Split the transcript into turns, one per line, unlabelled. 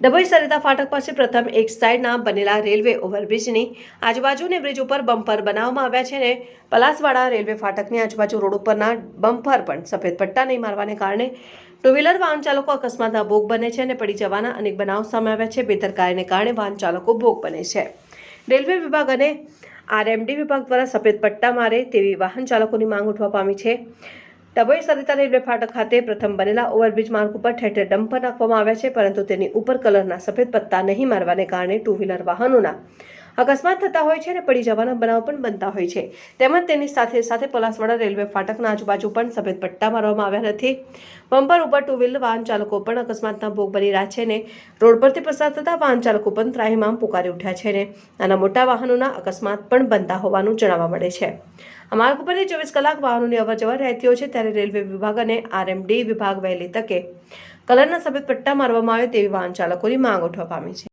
ડભોઈ સરિતા ફાટક પાસે પ્રથમ એક સાઈડના બનેલા રેલવે ઓવરબ્રિજની આજુબાજુને બ્રિજ ઉપર બમ્પર બનાવવામાં આવ્યા છે અને પલાસવાડા રેલવે ફાટકની આજુબાજુ રોડ ઉપરના બમ્પર પણ સફેદ પટ્ટા નહીં મારવાને કારણે ટુ વ્હીલર વાહન ચાલકો અકસ્માતના ભોગ બને છે અને પડી જવાના અનેક બનાવ સામે આવ્યા છે. બેદરકારીને કારણે વાહન ચાલકો ભોગ બને છે. રેલવે વિભાગ અને આરએમડી વિભાગ દ્વારા સફેદ પટ્ટા મારે તેવી વાહન ચાલકોની માંગ ઉઠવા પામી છે. ડભોઈ સરિતા રેલવે ફાટક ખાતે પ્રથમ બનેલા ઓવરબ્રિજ માર્ગ ઉપર ઠેર ઠેર ડમ્પર નાખવામાં આવ્યા છે, પરંતુ તેની ઉપર કલરના સફેદ પત્તા નહીં મારવાને કારણે ટુ વ્હીલર વાહનોના અકસ્માત થતા હોય છે અને પડી જવાના બનાવ પણ બનતા હોય છે. તેમજ તેની સાથે સાથે પલાસવાડા રેલવે ફાટકના આજુબાજુ પણ સફેદ પટ્ટા મારવામાં આવ્યા નથી. બમ્પર ઉપર ટુ વ્હીલ વાહન ચાલકો પણ અકસ્માતના ભોગ બની રહ્યા છે ને રોડ પરથી પસાર થતા વાહન ચાલકો પણ ત્રાહિમામ પુકારી ઉઠ્યા છે ને નાના મોટા વાહનોના અકસ્માત પણ બનતા હોવાનું જણાવા મળે છે. આ માર્ગ ઉપરથી ચોવીસ કલાક વાહનોની અવરજવર રહેતી છે ત્યારે રેલવે વિભાગ અને આરએમડી વિભાગ વહેલી તકે કલરના સફેદ પટ્ટા મારવામાં આવે તેવી વાહન ચાલકોની માંગ ઉઠવા પામી છે.